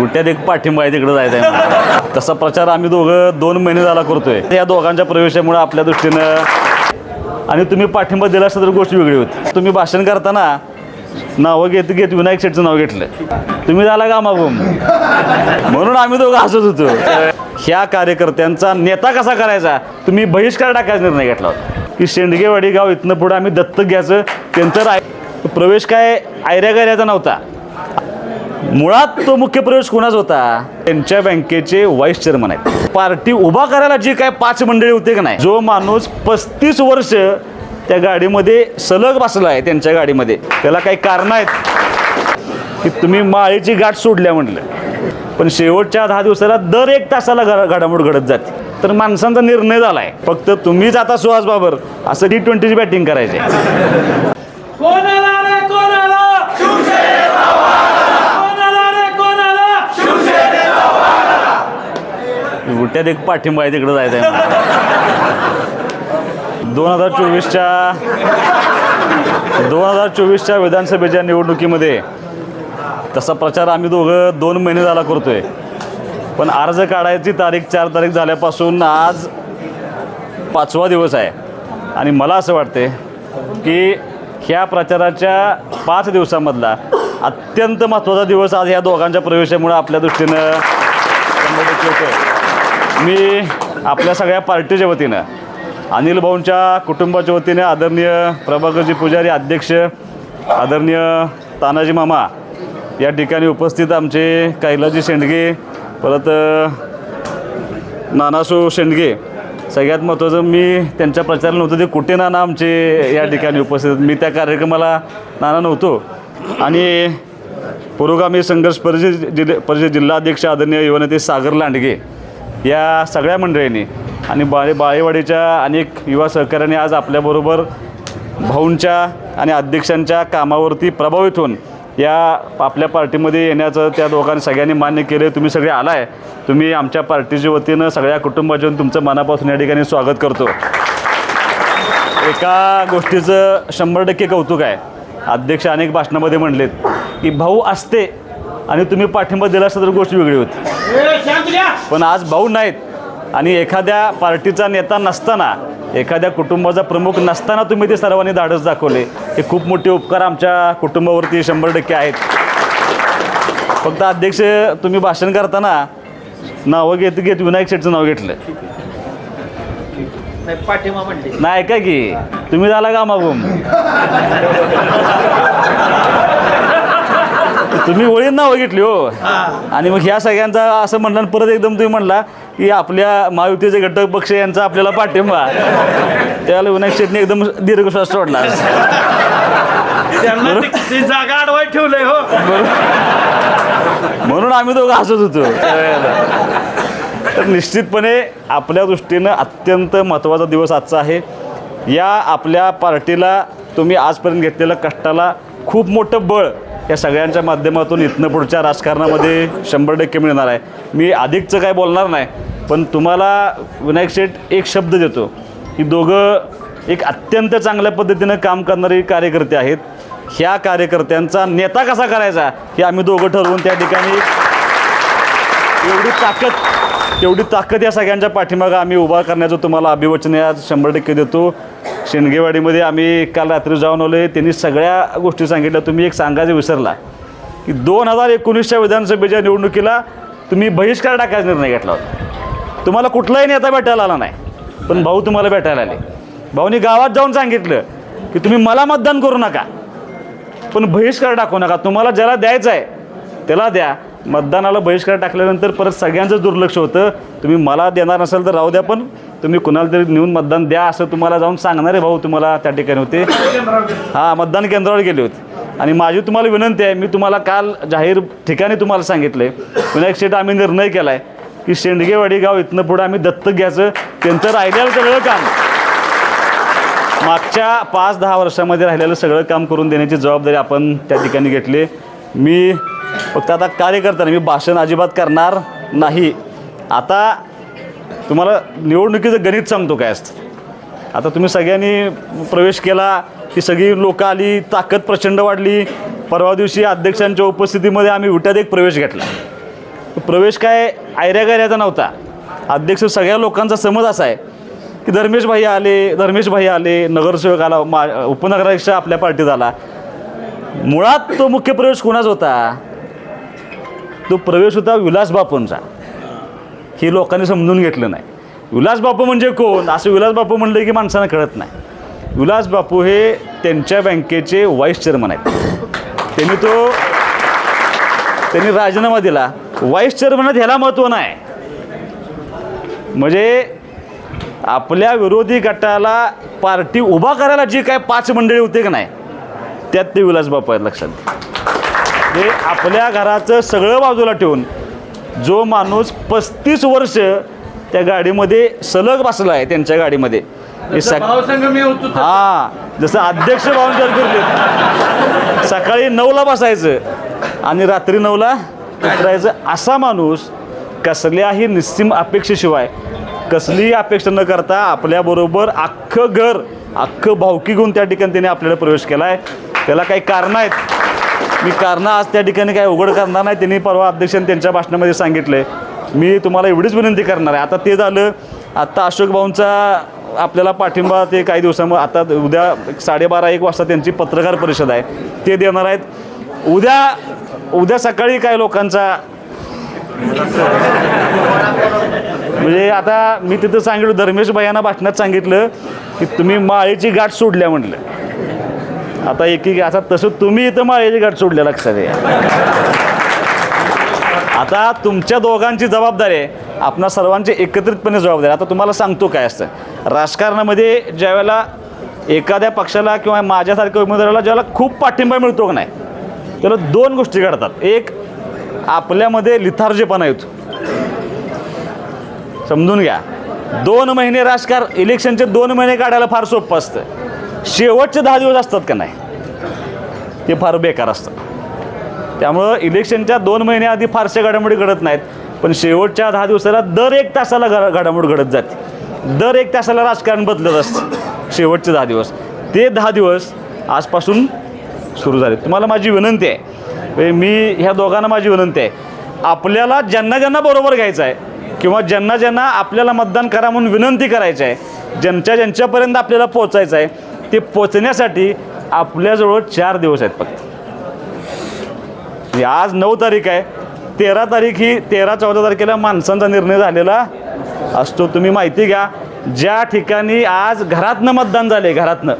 उलट्यात एक पाठिंबा आहे तिकडे जायचं आहे तसा प्रचार आम्ही दोघं दोन महिने झाला करतोय. या दोघांच्या प्रवेशामुळे आपल्या दृष्टीनं आणि तुम्ही पाठिंबा दिला असता तर गोष्ट वेगळी होती. तुम्ही भाषण करताना नावं घेत घेत विनायक शेटचं नाव घेतलं. तुम्ही झाला का मागून? म्हणून आम्ही दोघं हसत होतो. ह्या कार्यकर्त्यांचा नेता कसा करायचा? तुम्ही बहिष्कार टाकायचा निर्णय घेतला होता. की शेंडगेवाडी गाव इथनं पुढे आम्ही दत्तक घ्यायचं. त्यांचं राय प्रवेश काय आयऱ्या गायऱ्याचा नव्हता. मुळात तो मुख्य प्रवेश कोणाच होता? त्यांच्या बँकेचे व्हाईस चेअरमन आहेत. पार्टी उभा करायला जी काय पाच मंडळी होते का नाही? जो माणूस पस्तीस वर्ष त्या गाडीमध्ये सलग बसला आहे त्यांच्या गाडीमध्ये. त्याला काही कारण आहेत? की तुम्ही माळीची गाठ सोडल्या म्हटलं. पण शेवटच्या दहा दिवसाला दर एक तासाला घडामोड घडत जाते. तर माणसांचा निर्णय झाला आहे फक्त तुम्हीच आता सुहास बाबर असं टी ट्वेंटीची बॅटिंग करायचे कोणाला रे कोणाला कोणाला रे कोणाला उलट्यात एक पाठिंबा आहे तिकडे जायचं आहे दोन हजार चोवीसच्या दोन हजार चोवीसच्या विधानसभेच्या निवडणुकीमध्ये तसा प्रचार आम्ही दोघं दोन महिने झाला करतोय. पण अर्ज काढायची तारीख चार तारीख झाल्यापासून आज पाचवा दिवस आहे. आणि मला असं वाटते की ह्या प्रचाराच्या पाच दिवसामधला अत्यंत महत्त्वाचा दिवस आज ह्या दोघांच्या प्रवेशामुळे आपल्या दृष्टीनं शंभर मी आपल्या सगळ्या पार्टीच्या वतीनं अनिल भाऊंच्या कुटुंबाच्या वतीने आदरणीय प्रभाकरजी पुजारी अध्यक्ष आदरणीय तानाजी मामा या ठिकाणी उपस्थित आमचे कैलाजी शेंडगे परत नानासू शेंडगे. सगळ्यात महत्त्वाचं मी त्यांच्या प्रचाराला नव्हतं ते कुठे नाना आमचे या ठिकाणी उपस्थित मी त्या कार्यक्रमाला नाना नव्हतो. आणि पुरोगामी संघर्ष परिषद जिल्हे परिषद जिल्हाध्यक्ष आदरणीय युवनेते सागर लांडगे या सगळ्या मंडळींनी आणि बाळे बाळेवाडीच्या अनेक युवा सहकाऱ्यांनी आज आपल्याबरोबर भाऊंच्या आणि अध्यक्षांच्या कामावरती प्रभावित होऊन या आपल्या पार्टीमध्ये येण्याचं त्या दोघांनी सगळ्यांनी मान्य केले. तुम्ही सगळे आलाय. तुम्ही आमच्या पार्टीच्या वतीनं सगळ्या कुटुंबाच्या तुमचं मनापासून या ठिकाणी स्वागत करतो. एका गोष्टीचं शंभर टक्के कौतुक आहे. अध्यक्ष अनेक भाषणामध्ये म्हणलेत की भाऊ असते आणि तुम्ही पाठिंबा दिला असता तर गोष्ट वेगळी होती. पण आज भाऊ नाहीत. आणि एखाद्या पार्टीचा नेता नसताना एखाद्या कुटुंबाचा प्रमुख नसताना तुम्ही ते सर्वांनी धाडस दाखवले. हे खूप मोठे उपकार आमच्या कुटुंबावरती शंभर टक्के आहेत. फक्त अध्यक्ष तुम्ही भाषण करताना नावं घेत घेत विनायक शेठचं नाव घेतलं. नाही ऐका की? तुम्ही झाला का मागून? तुम्ही वळीन नावं घेतली हो. आणि मग ह्या सगळ्यांचा असं म्हणलं परत एकदम तुम्ही म्हणला की आपल्या महायुतीचे घटक पक्ष यांचा आपल्याला पाठिंबा. त्यावेळेला विनायक शेटने एकदम दीर्घ श्वास सोडला. त्यांना ती- ती जागा अडवाय ठेवलंय हो. म्हणून आम्ही दोघं हसत होतो. तर निश्चितपणे आपल्या दृष्टीनं अत्यंत महत्त्वाचा दिवस आजचा आहे. या आपल्या पार्टीला तुम्ही आजपर्यंत घेतलेल्या कष्टाला खूप मोठं बळ या सगळ्यांच्या माध्यमातून इथनं पुढच्या राजकारणामध्ये शंभर टक्के मिळणार आहे. मी अधिकचं काय बोलणार नाही पण तुम्हाला विनायक शेठ एक शब्द देतो की दोघं एक अत्यंत चांगल्या पद्धतीनं काम करणारे कार्यकर्ते आहेत. ह्या कार्यकर्त्यांचा नेता कसा करायचा हे आम्ही दोघं ठरवून त्या ठिकाणी एवढी ताकद तेवढी ताकद या सगळ्यांच्या पाठीमागं आम्ही उभा करण्याचं तुम्हाला अभिवचन या आज शंभर टक्के देतो. शेणगेवाडीमध्ये आम्ही काल रात्री जाऊन आलो त्यांनी सगळ्या गोष्टी सांगितल्या. तुम्ही एक सांगायचं विसरला. की दोन हजार एकोणीसच्या विधानसभेच्या निवडणुकीला तुम्ही बहिष्कार टाकायचा निर्णय घेतला होता. तुम्हाला कुठलाही नेता भेटायला आला नाही. पण भाऊ तुम्हाला भेटायला आले. भाऊनी गावात जाऊन सांगितलं की तुम्ही मला मतदान करू नका. पण बहिष्कार टाकू नका. तुम्हाला ज्याला द्यायचं आहे त्याला द्या. मतदानाला बहिष्कार टाकल्यानंतर परत सगळ्यांचं दुर्लक्ष होतं. तुम्ही मला देणार नसाल तर राहू द्या पण तुम्ही कुणाला तरी नेऊन मतदान द्या असं तुम्हाला जाऊन सांगणारे भाऊ तुम्हाला त्या ठिकाणी होते. हां मतदान केंद्रावर गेले होते. आणि माझी तुम्हाला विनंती आहे मी तुम्हाला काल जाहीर ठिकाणी तुम्हाला सांगितलं आहे विनायक शेठ आम्ही निर्णय केला आहे की शेंडगेवाडी गाव इथनं पुढं आम्ही दत्तक घ्यायचं. त्यांचं राहिलेलं सगळं काम. मागच्या पाच दहा वर्षामध्ये राहिलेलं सगळं काम करून देण्याची जबाबदारी आपण त्या ठिकाणी घेतली. मी फक्त आता कार्यकर्ता मी भाषण अजिबात करणार नाही. आता तुम्हाला निवडणुकीचं गणित सांगतो काय असतं. आता तुम्ही सगळ्यांनी प्रवेश केला की सगळी लोकं आली ताकद प्रचंड वाढली. परवा दिवशी अध्यक्षांच्या उपस्थितीमध्ये आम्ही विट्यात एक प्रवेश घेतला. प्रवेश काय आयऱ्या गायऱ्याचा नव्हता. अध्यक्ष सगळ्या लोकांचा समज असा आहे की धर्मेश भाई आले धर्मेश भाई आले नगरसेवक आला मा उपनगराध्यक्ष आपल्या पार्टीत आला. मुळात तो मुख्य प्रवेश कोणाचा होता? तो प्रवेश होता विलास बापूंचा. हे लोकांनी समजून घेतलं नाही. विलास बापू म्हणजे कोण? असं विलास बापू म्हणलं की माणसांना कळत नाही. विलास बापू हे त्यांच्या बँकेचे व्हाईस चेअरमन आहेत. त्यांनी तो त्यांनी राजीनामा दिला. व्हाईस चेअरमनात ह्याला महत्त्व नाही. म्हणजे आपल्या विरोधी गटाला पार्टी उभा करायला जी काय पाच मंडळी होते का नाही त्यात ते विलास बापू आहेत लक्षात हे आपल्या घराचं सगळं बाजूला ठेवून जो माणूस पस्तीस वर्ष त्या गाडीमध्ये सलग बसला आहे त्यांच्या गाडीमध्ये. हे. हा जसं अध्यक्ष बाउंडर फिरले सकाळी नऊला बसायचं आणि रात्री नऊला उतरायचं असा माणूस कसल्याही निस्सीम अपेक्षेशिवाय कसलीही अपेक्षा न करता आपल्याबरोबर अख्खं घर अख्खं भावकी घेऊन त्या ठिकाणी त्याने आपल्याला प्रवेश केला आहे त्याला काही कारणं आहेत? मी कारणं आज त्या ठिकाणी काय उघड करणार नाही त्यांनी परवा अध्यक्षांनी त्यांच्या भाषणामध्ये सांगितलं मी तुम्हाला एवढीच विनंती करणार आहे. आता ते झालं आत्ता अशोक भाऊंचा आपल्याला पाठिंबा ते काही दिवसांमध्ये आता उद्या साडेबारा एक वाजता त्यांची पत्रकार परिषद आहे. ते देणार आहेत. उद्या उद्या सकाळी काय लोकांचा? म्हणजे आता मी तिथं सांगितलं धर्मेश भैयांना भाषणात सांगितलं की तुम्ही माळेची गाठ सोडल्या म्हटलं आता एक एक आता तसं तुम्ही इथं माळेची गाठ सोडल्या लक्षात या आता तुमच्या दोघांची जबाबदारी आहे. आपणा सर्वांची एकत्रितपणे जबाबदारी आता तुम्हाला सांगतो काय असतं. राजकारणामध्ये ज्यावेळेला एखाद्या पक्षाला किंवा माझ्यासारख्या उमेदवाराला ज्यावेळेला खूप पाठिंबा मिळतो का नाही त्याला दोन गोष्टी घडतात. एक आपल्यामध्ये लिथार्जीपणा येतो. समजून घ्या. दोन महिने राजकार इलेक्शनचे दोन महिने काढायला फार सोपं असतं. शेवटचे दहा दिवस असतात का नाही? ते फार बेकार असतं. त्यामुळं इलेक्शनच्या दोन महिन्याआधी फारशा घडामोडी घडत नाहीत पण शेवटच्या दहा दिवसाला दर एक तासाला घड घडामोड घडत जाते. दर एक तासाला राजकारण बदलत असतं शेवटचे दहा दिवस. ते दहा दिवस आजपासून सुरू झाले. तुम्हाला माझी विनंती आहे म्हणजे मी ह्या दोघांना माझी विनंती आहे आपल्याला ज्यांना ज्यांना बरोबर घ्यायचं आहे किंवा ज्यांना ज्यांना आपल्याला मतदान करा म्हणून विनंती करायची आहे ज्यांच्या ज्यांच्यापर्यंत आपल्याला पोचायचं आहे ते पोचण्यासाठी आपल्याजवळ चार दिवस आहेत फक्त. म्हणजे आज नऊ तारीख आहे. तेरा तारीख ही तेरा चौदा तारखेला माणसांचा निर्णय झालेला असतो. तुम्ही माहिती घ्या ज्या ठिकाणी आज घरातनं मतदान झाले घरातनं.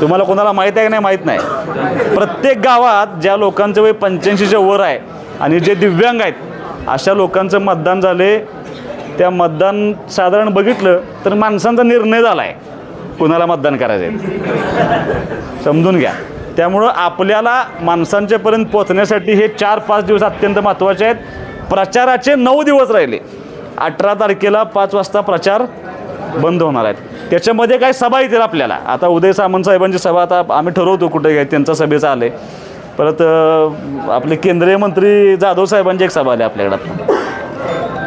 तुम्हाला कोणाला माहीत आहे की नाही माहीत नाही. प्रत्येक गावात ज्या लोकांचं वय पंच्याऐंशीच्या वर आहे आणि जे दिव्यांग आहेत अशा लोकांचं मतदान झाले त्या मतदान साधारण बघितलं तर माणसांचा निर्णय झाला आहे कुणाला मतदान करायचं आहे समजून घ्या. त्यामुळं आपल्याला माणसांच्यापर्यंत पोचण्यासाठी हे चार पाच दिवस अत्यंत महत्त्वाचे आहेत. प्रचाराचे नऊ दिवस राहिले. अठरा तारखेला पाच वाजता प्रचार बंद होणार आहेत. त्याच्यामध्ये काय सभा येतील आपल्याला? आता उदय सामंत साहेबांची सभा आता आम्ही ठरवतो कुठे काय त्यांचा सभेचं आले परत आपले केंद्रीय मंत्री जाधव साहेबांची एक सभा आली आपल्याकडं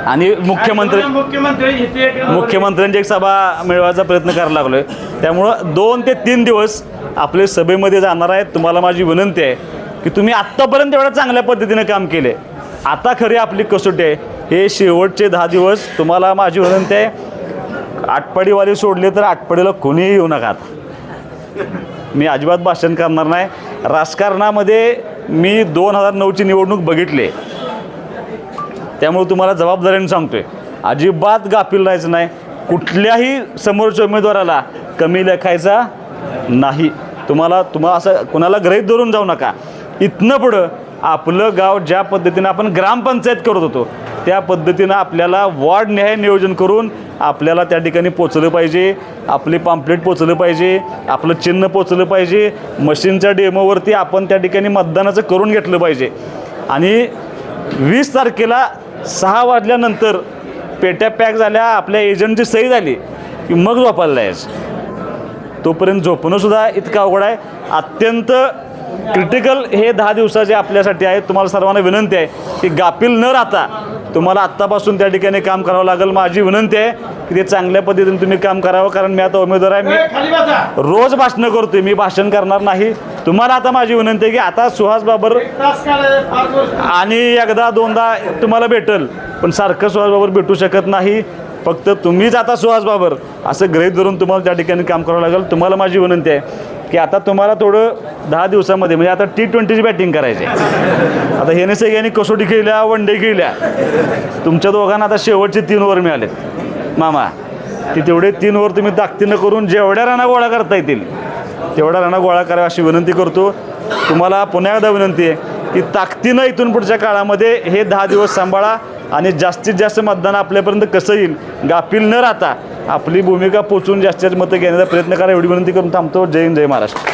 आणि मुख्यमंत्री मुख्यमंत्र्यांची एक सभा मिळवायचा प्रयत्न करायला लागलो आहे त्यामुळं दोन ते तीन दिवस आपले सभेमध्ये जाणार आहेत. तुम्हाला माझी विनंती आहे की तुम्ही आत्तापर्यंत एवढ्या चांगल्या पद्धतीने काम केले. आता खरी आपली कसोटी आहे. हे शेवटचे दहा दिवस तुम्हाला माझी विनंती आहे. आटपाडीवाले सोडले तर आटपाडीला कोणीही येऊ नका मी अजिबात भाषण करणार नाही. राजकारणामध्ये मी दोन हजार नऊची निवडणूक बघितली. त्यामुळे तुम्हाला जबाबदारीने सांगतोय. अजिबात गाफील राहायचं नाही. कुठल्याही समोरच्या उमेदवाराला कमी लेखायचा नाही. तुम्हाला तुम्हाला असं कुणाला ग्रहित धरून जाऊ नका. इथनं पुढं आपलं गाव ज्या पद्धतीनं आपण ग्रामपंचायत करत होतो त्या पद्धतीनं आपल्याला वॉर्ड न्याय नियोजन करून आपल्याला त्या ठिकाणी पोचलं पाहिजे. आपली पाम्पलेट पोचलं पाहिजे. आपलं चिन्ह पोचलं पाहिजे. मशीनच्या डेमोवरती आपण त्या ठिकाणी मतदानाचं करून घेतलं पाहिजे. आणि वीस तारखेला सहा वाजल्यानंतर पेट्या पॅक झाल्या आपल्या एजंटची सही झाली की मग झोपायला जायचं. तोपर्यंत झोपणं सुद्धा इतकं अवघड आहे. अत्यंत क्रिटिकल हे दहा दिवसाचे आपल्यासाठी आहेत तुम्हाला सर्वांना विनंती आहे की गाफील न राहता तुम्हाला आत्तापासून त्या ठिकाणी काम करावं लागेल. माझी विनंती आहे की ते चांगल्या पद्धतीने तुम्ही काम करावं कारण मी आता उमेदवार आहे. मी रोज भाषणं करतोय. मी भाषण करणार नाही. तुम्हाला आता माझी विनंती आहे की आता सुहास बाबर आणि एकदा दोनदा तुम्हाला भेटल पण सारखं सुहास बाबर भेटू शकत नाही. फक्त तुम्हीच आता सुहास बाबर असं ग्रहित धरून तुम्हाला त्या ठिकाणी काम करावं लागेल. तुम्हाला माझी विनंती आहे की आता तुम्हाला थोडं दहा दिवसामध्ये म्हणजे आता टी ट्वेंटीची बॅटिंग करायची आहे. आता ह्याने सगळ्यांनी कसोटी खेळल्या वन डे खेळल्या. तुमच्या दोघांना आता शेवटचे तीन ओव्हर मिळालेत. मामा ती तेवढे तीन ओव्हर तुम्ही ताकदीनं करून जेवढ्या राणा गोळा करता येतील तेवढा रणा गोळा करावा अशी विनंती करतो. तुम्हाला पुन्हा एकदा विनंती आहे की ताकदीनं इथून पुढच्या काळामध्ये हे दहा दिवस सांभाळा आणि जास्तीत जास्त मतदान आपल्यापर्यंत कसं येईल गाफील न राहता आपली भूमिका पोचून जास्तीत जास्त मतं घेण्याचा प्रयत्न करा. एवढी विनंती करून थांबतो. जय हिंद जय महाराष्ट्र.